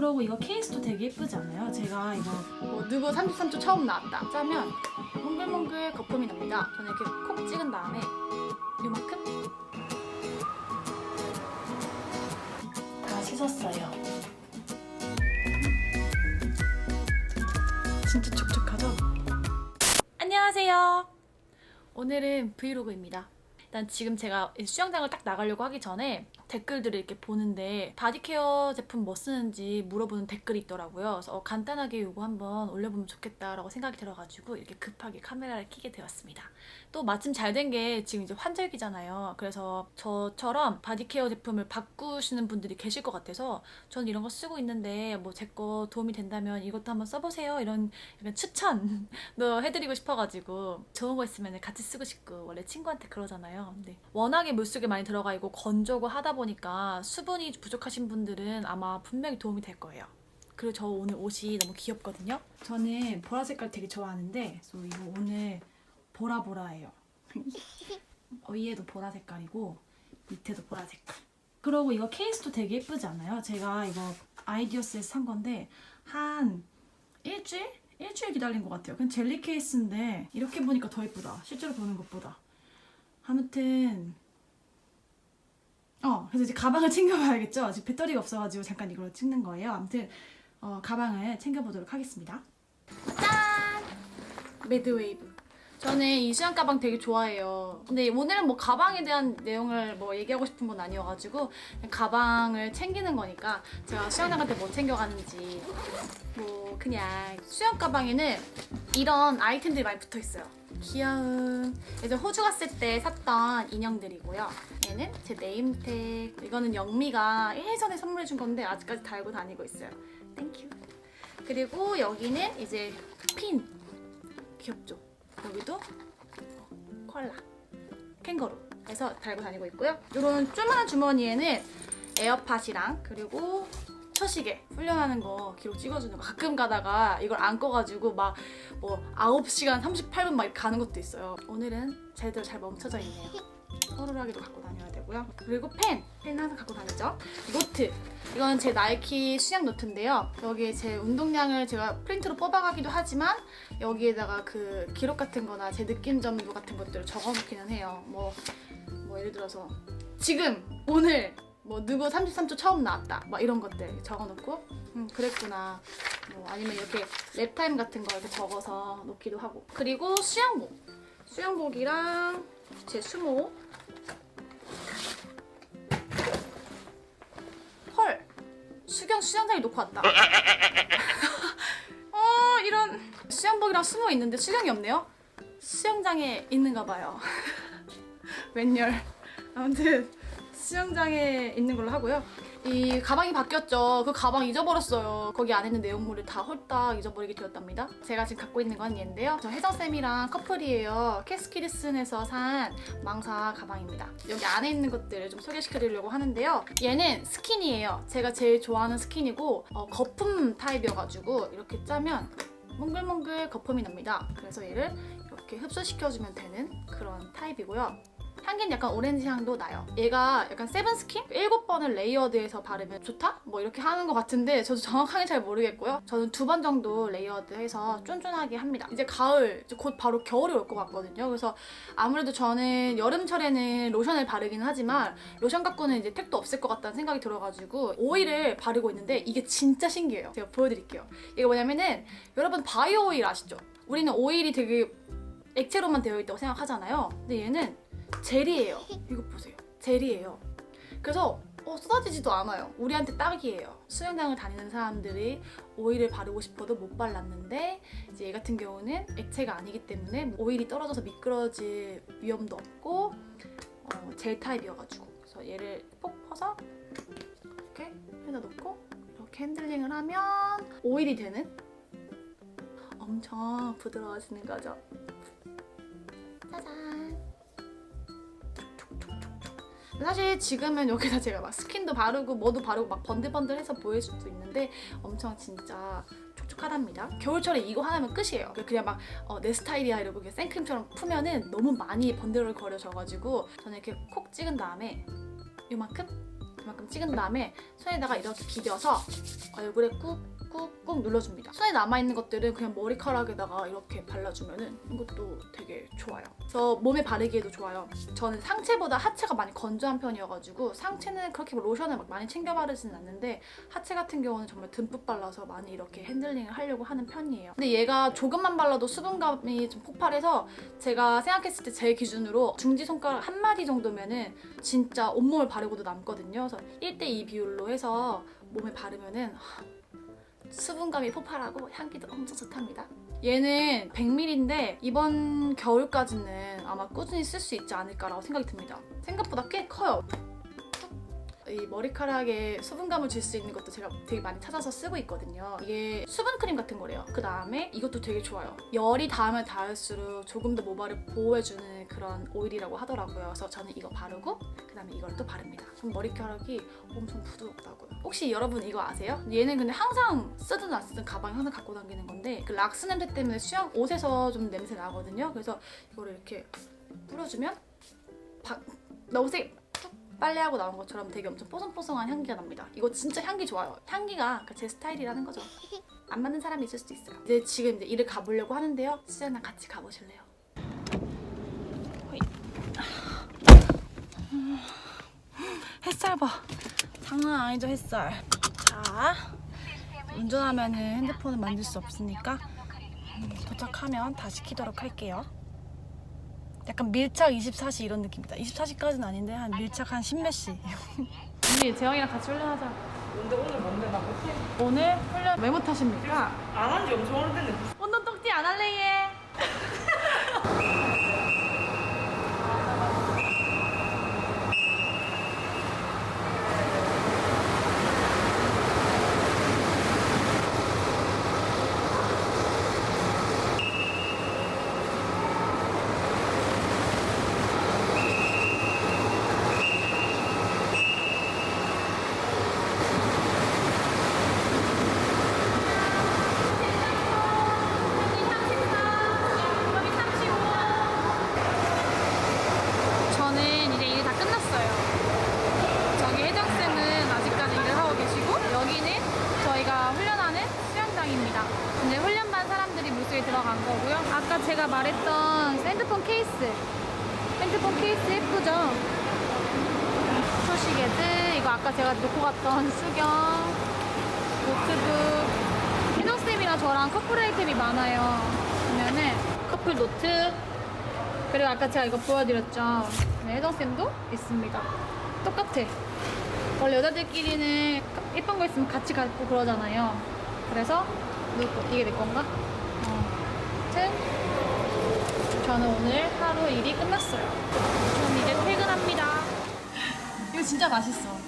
그러고 이거 케이스도 되게 예쁘지 않아요? 제가 이거 뭐 누구 33초 처음 나왔다 짜면 몽글몽글 거품이 납니다. 저는 이렇게 콕 찍은 다음에 요만큼 다 씻었어요. 진짜 촉촉하죠? 안녕하세요. 오늘은 브이로그입니다. 일단 지금 제가 이 수영장을 딱 나가려고 하기 전에 댓글들을 이렇게 보는데 바디케어 제품 뭐 쓰는지 물어보는 댓글이 있더라고요. 그래서 어, 간단하게 이거 한번 올려보면 좋겠다라고 생각이 들어가지고 이렇게 급하게 카메라를 켜게 되었습니다. 또 마침 잘 된 게 지금 이제 환절기잖아요. 그래서 저처럼 바디케어 제품을 바꾸시는 분들이 계실 것 같아서 저는 이런 거 쓰고 있는데 뭐 제 거 도움이 된다면 이것도 한번 써보세요. 이런 약간 추천도 해드리고 싶어가지고 좋은 거 있으면 같이 쓰고 싶고 원래 친구한테 그러잖아요. 근데 워낙에 물속에 많이 들어가 있고 건조고 하다 보니 까 수분이 부족하신 분들은 아마 분명히 도움이 될 거예요. 그리고 저 오늘 옷이 너무 귀엽거든요. 저는 보라 색깔 되게 좋아하는데 그래서 이거 오늘 보라보라예요. 어, 위에도 보라 색깔이고 밑에도 보라 색깔. 그러고 이거 케이스도 되게 예쁘지 않아요? 제가 이거 아이디어스에서 산 건데 한 일주일? 일주일 기다린 것 같아요. 그냥 젤리 케이스인데 이렇게 보니까 더 예쁘다. 실제로 보는 것보다. 아무튼 어 그래서 이제 가방을 챙겨봐야겠죠. 지금 배터리가 없어가지고 잠깐 이걸로 찍는 거예요. 아무튼 어, 가방을 챙겨보도록 하겠습니다. 짠! 매드웨이브. 저는 이 수영 가방 되게 좋아해요. 근데 오늘은 뭐 가방에 대한 내용을 뭐 얘기하고 싶은 건 아니어가지고 가방을 챙기는 거니까 제가 수영 나갈 때 뭐 챙겨가는지 뭐 그냥 수영 가방에는 이런 아이템들이 많이 붙어 있어요. 귀여운. 예전 호주 갔을 때 샀던 인형들이고요. 얘는 제 네임택. 이거는 영미가 예전에 선물해준 건데 아직까지 달고 다니고 있어요. 땡큐. 그리고 여기는 이제 핀 귀엽죠? 여기도 콜라 캥거루 해서 달고 다니고 있고요. 이런 조그만한 주머니에는 에어팟이랑 그리고 처시계 훈련하는 거 기록 찍어주는 거 가끔 가다가 이걸 안 꺼가지고 막 뭐 9시간 38분 막 이렇게 가는 것도 있어요. 오늘은 제대로 잘 멈춰져 있네요. 서로라기도 갖고 다 되고요. 그리고 펜! 펜 항상 갖고 다니죠. 노트! 이건 제 나이키 수영 노트인데요. 여기에 제 운동량을 제가 프린트로 뽑아가기도 하지만 여기에다가 그 기록 같은 거나 제 느낌 점도 같은 것들을 적어놓기는 해요. 뭐, 뭐 예를 들어서 지금 오늘 뭐 누구 33초 처음 나왔다 막 이런 것들 적어놓고 음 그랬구나 뭐 아니면 이렇게 랩타임 같은 거 이렇게 적어서 놓기도 하고 그리고 수영복 수영복이랑 제 수모 수경 수영장에 놓고 왔다. 어 이런 수영복이랑 수모 있는데 수경이 없네요? 수영장에 있는가 봐요. 웬열. 아무튼 수영장에 있는 걸로 하고요. 이 가방이 바뀌었죠. 그 가방 잊어버렸어요. 거기 안에 있는 내용물을 다 홀딱 잊어버리게 되었답니다. 제가 지금 갖고 있는 건 얘인데요. 저 혜정쌤이랑 커플이에요. 캐스키리슨에서 산 망사 가방입니다. 여기 안에 있는 것들을 좀 소개시켜드리려고 하는데요. 얘는 스킨이에요. 제가 제일 좋아하는 스킨이고 어, 거품 타입이어가지고 이렇게 짜면 몽글몽글 거품이 납니다. 그래서 얘를 이렇게 흡수시켜주면 되는 그런 타입이고요. 향기는 약간 오렌지 향도 나요. 얘가 약간 세븐 스킨? 7번을 레이어드해서 바르면 좋다? 뭐 이렇게 하는 것 같은데 저도 정확하게 잘 모르겠고요. 저는 두 번 정도 레이어드해서 쫀쫀하게 합니다. 이제 가을, 이제 곧 바로 겨울이 올 것 같거든요. 그래서 아무래도 저는 여름철에는 로션을 바르긴 하지만 로션 갖고는 이제 택도 없을 것 같다는 생각이 들어가지고 오일을 바르고 있는데 이게 진짜 신기해요. 제가 보여드릴게요. 이게 뭐냐면은 여러분 바이오 오일 아시죠? 우리는 오일이 되게 액체로만 되어 있다고 생각하잖아요. 근데 얘는 젤이에요. 이거 보세요. 젤이에요. 그래서 어, 쏟아지지도 않아요. 우리한테 딱이에요. 수영장을 다니는 사람들이 오일을 바르고 싶어도 못 발랐는데 이제 얘 같은 경우는 액체가 아니기 때문에 오일이 떨어져서 미끄러질 위험도 없고 어, 젤 타입이어가지고 그래서 얘를 폭 퍼서 이렇게 해서 놓고 이렇게 핸들링을 하면 오일이 되는 엄청 부드러워지는 거죠. 짜잔. 사실 지금은 여기다 제가 막 스킨도 바르고 뭐도 바르고 막 번들번들해서 보일 수도 있는데 엄청 진짜 촉촉하답니다. 겨울철에 이거 하나면 끝이에요. 그냥 막 내 스타일이야 이러고 이렇게 생크림처럼 푸면은 너무 많이 번들거려져가지고 저는 이렇게 콕 찍은 다음에 이만큼 그만큼 찍은 다음에 손에다가 이렇게 비벼서 얼굴에 꾹 꾹꾹 눌러줍니다. 손에 남아있는 것들은 그냥 머리카락에다가 이렇게 발라주면은 이것도 되게 좋아요. 그래서 몸에 바르기에도 좋아요. 저는 상체보다 하체가 많이 건조한 편이어가지고 상체는 그렇게 뭐 로션을 막 많이 챙겨 바르지는 않는데 하체 같은 경우는 정말 듬뿍 발라서 많이 이렇게 핸들링을 하려고 하는 편이에요. 근데 얘가 조금만 발라도 수분감이 좀 폭발해서 제가 생각했을 때 제 기준으로 중지 손가락 한 마디 정도면은 진짜 온몸을 바르고도 남거든요. 그래서 1대2 비율로 해서 몸에 바르면은 하, 수분감이 폭발하고 향기도 엄청 좋답니다. 얘는 100ml인데 이번 겨울까지는 아마 꾸준히 쓸 수 있지 않을까라고 생각이 듭니다. 생각보다 꽤 커요. 이 머리카락에 수분감을 줄 수 있는 것도 제가 되게 많이 찾아서 쓰고 있거든요. 이게 수분 크림 같은 거래요. 그 다음에 이것도 되게 좋아요. 열이 닿으면 닿을수록 조금 더 모발을 보호해주는 그런 오일이라고 하더라고요. 그래서 저는 이거 바르고 그 다음에 이걸 또 바릅니다. 전 머리카락이 엄청 부드럽다고요. 혹시 여러분 이거 아세요? 얘는 근데 항상 쓰든 안 쓰든 가방에 항상 갖고 다니는 건데 그 락스 냄새 때문에 수영 옷에서 좀 냄새 나거든요. 그래서 이거를 이렇게 뿌려주면 바, 나 옷에 툭 빨래하고 나온 것처럼 되게 엄청 뽀송뽀송한 향기가 납니다. 이거 진짜 향기 좋아요. 향기가 그제 스타일이라는 거죠. 안 맞는 사람이 있을 수도 있어요. 이제 지금 이제 일을 가보려고 하는데요. 수연랑 같이 가보실래요? 햇살 봐. 장난 아니죠 햇살. 자, 운전하면은 핸드폰을 만질 수 없으니까 음, 도착하면 다시 키도록 할게요. 약간 밀착 24시 이런 느낌이다. 24시까지는 아닌데 한 밀착 한 10몇 시. 언니 재영이랑 같이 훈련하자. 근데 오늘 뭔데 나 못해. 오늘 훈련 왜 못하십니까? 안 한 지 엄청 오래됐네. 운동 똑띠 안 할래 얘. 저는 이제 일이 다 끝났어요. 저기 혜정쌤은 아직까지 일을 하고 계시고 여기는 저희가 훈련하는 수영장입니다. 이제 훈련반 사람들이 물속에 들어간 거고요. 아까 제가 말했던 핸드폰 케이스. 핸드폰 케이스 예쁘죠? 소시계들 이거 아까 제가 놓고 갔던 수경 노트북 혜정쌤이랑 저랑 커플 아이템이 많아요. 보면은 커플 노트 그리고 아까 제가 이거 보여드렸죠. 네, 혜정쌤도 있습니다. 똑같아. 원래 여자들끼리는 예쁜 거 있으면 같이 갖고 그러잖아요. 그래서 이게 내 건가? 어. 저는 오늘 하루 일이 끝났어요. 저는 이제 퇴근합니다. 이거 진짜 맛있어.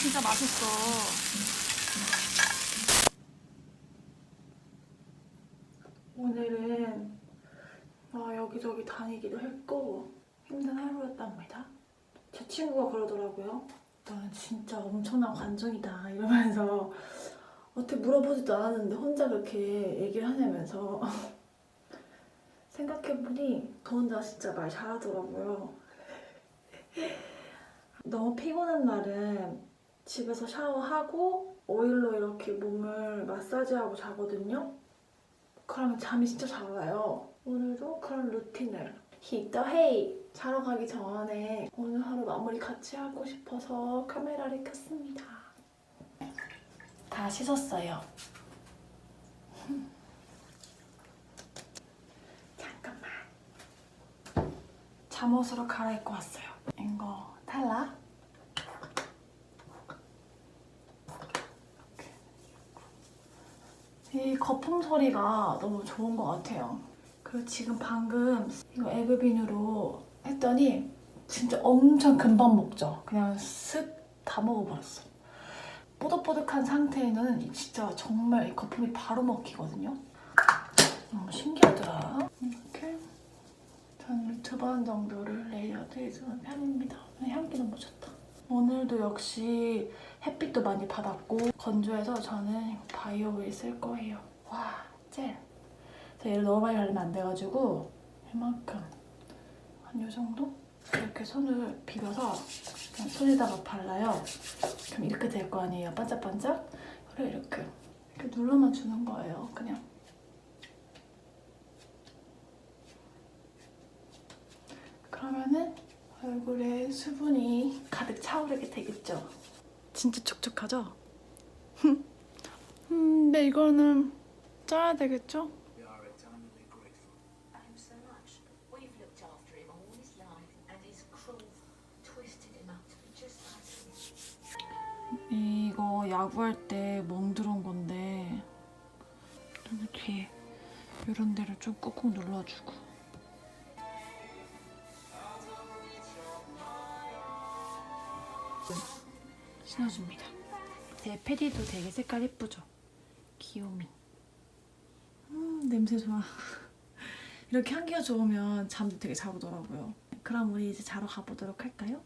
진짜 맛있어. 오늘은 아, 여기저기 다니기도 했고 힘든 하루였답니다. 제 친구가 그러더라고요. 넌 진짜 엄청난 관종이다 이러면서 어떻게 물어보지도 않았는데 혼자 그렇게 얘기를 하냐면서 생각해보니 저 혼자 진짜 말 잘하더라고요. 너무 피곤한 날은 집에서 샤워하고 오일로 이렇게 몸을 마사지하고 자거든요. 그러면 잠이 진짜 잘 와요. 오늘도 그런 루틴을 히더 헤이 자러 가기 전에 오늘 하루 마무리 같이 하고 싶어서 카메라를 켰습니다. 다 씻었어요. 잠깐만. 잠옷으로 갈아입고 왔어요. 이거 탈락. 이 거품 소리가 너무 좋은 것 같아요. 그리고 지금 방금 이거 에그빈으로 했더니 진짜 엄청 금방 먹죠. 그냥 쓱 다 먹어버렸어. 뽀득뽀득한 상태에는 진짜 정말 이 거품이 바로 먹히거든요. 너무 신기하더라. 이렇게 저는 두번 정도를 레이어드 해주는 편입니다. 향기 너무 좋다. 오늘도 역시 햇빛도 많이 받았고 건조해서 저는 바이오윌 쓸 거예요. 와, 젤. 얘를 너무 많이 바르면 안 돼가지고 이만큼 한 요 정도? 이렇게 손을 비벼서 그냥 손에다가 발라요. 그럼 이렇게 될 거 아니에요. 반짝반짝. 그래 이렇게 이렇게 눌러만 주는 거예요. 그냥. 그러면은 얼굴에 수분이 가득 차오르게 되겠죠. 진짜 촉촉하죠? 음, 근데 이거는 짜야 되겠죠? 야구할 때 멍들은 건데 여기 뒤에 이런 데를 좀 꾹꾹 눌러주고 신어줍니다. 제 패디도 되게 색깔 예쁘죠? 귀요미. 음 냄새 좋아. 이렇게 향기가 좋으면 잠도 되게 잘 오더라고요. 그럼 우리 이제 자러 가보도록 할까요?